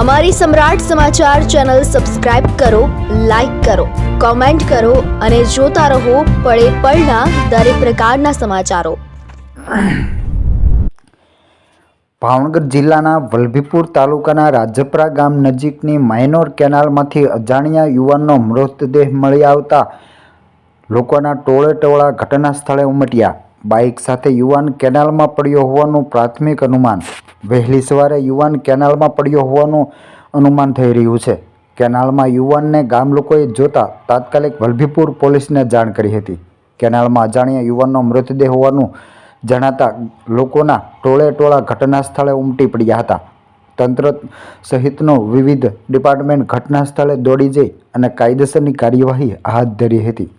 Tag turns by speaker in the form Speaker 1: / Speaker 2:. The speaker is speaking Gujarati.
Speaker 1: અમારી સમ્રાટ સમાચાર ચેનલ સબસ્ક્રાઇબ કરો, લાઇક કરો, કોમેન્ટ કરો અને જોતા રહો પળે પળના દરેક પ્રકારના સમાચારો.
Speaker 2: ભાવનગર જિલ્લાના વલભીપુર તાલુકાના રાજપરા ગામ નજીકની માઇનોર કેનાલમાંથી અજાણ્યા યુવાનનો મૃતદેહ મળી આવતા લોકોના ટોળે ટોળા ઘટના સ્થળે ઉમટ્યા. બાઇક સાથે યુવાન કેનાલમાં પડ્યો હોવાનું પ્રાથમિક અનુમાન. વહેલી સવારે યુવાન કેનાલમાં પડ્યો હોવાનું અનુમાન થઈ રહ્યું છે. કેનાલમાં યુવાનને ગામ લોકોએ જોતા તાત્કાલિક વલભીપુર પોલીસને જાણ કરી હતી. કેનાલમાં અજાણ્યા યુવાનનો મૃતદેહ હોવાનું જણાતા લોકોના ટોળે ટોળા ઘટના સ્થળે ઉમટી પડ્યા હતા. તંત્ર સહિતનો વિવિધ ડિપાર્ટમેન્ટ ઘટના સ્થળે દોડી જઈ અને કાયદેસરની કાર્યવાહી હાથ ધરી હતી.